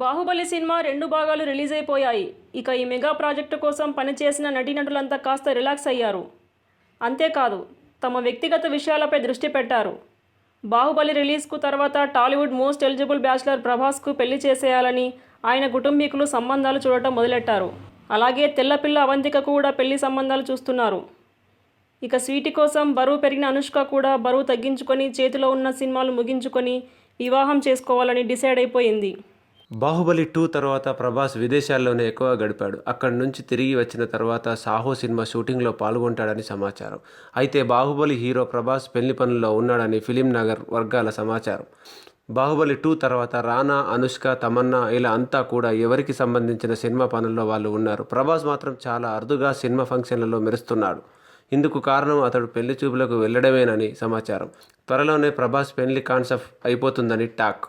Baahubali cinema రెండు భాగాలు release అయిపోయాయి. ఇక ఈ మెగా ప్రాజెక్టు కోసం పనిచేసిన నటీనటులంతా కాస్త రిలాక్స్ అయ్యారు. అంతేకాదు తమ వ్యక్తిగత విషయాలపై దృష్టి పెట్టారు. బాహుబలి రిలీజ్కు తర్వాత టాలీవుడ్ మోస్ట్ ఎలిజిబుల్ బ్యాచిలర్ ప్రభాస్కు పెళ్ళి చేసేయాలని ఆయన కుటుంబీకులు సంబంధాలు చూడటం మొదలెట్టారు. అలాగే తెల్లపిల్ల అవంతికకు కూడా పెళ్ళి సంబంధాలు చూస్తున్నారు. ఇక స్వీటి కోసం బరువు పెరిగిన అనుష్క కూడా బరువు తగ్గించుకొని చేతిలో ఉన్న సినిమాలు ముగించుకొని వివాహం చేసుకోవాలని డిసైడ్ అయిపోయింది. బాహుబలి టూ తర్వాత ప్రభాస్ విదేశాల్లోనే ఎక్కువ గడిపాడు. అక్కడి నుంచి తిరిగి వచ్చిన తర్వాత సాహో సినిమా షూటింగ్లో పాల్గొంటాడని సమాచారం. అయితే బాహుబలి హీరో ప్రభాస్ పెళ్ళి పనుల్లో ఉన్నాడని ఫిలిం నగర్ వర్గాల సమాచారం. బాహుబలి టూ తర్వాత రానా అనుష్క తమన్నా ఇలా అంతా కూడా ఎవరికి సంబంధించిన సినిమా పనుల్లో వాళ్ళు ఉన్నారు? ప్రభాస్ మాత్రం చాలా అరుదుగా సినిమా ఫంక్షన్లలో మెరుస్తున్నాడు. ఇందుకు కారణం అతడు పెళ్ళి చూపులకు వెళ్ళడమేనని సమాచారం. త్వరలోనే ప్రభాస్ పెళ్ళి కాన్సెప్ట్ అయిపోతుందని టాక్.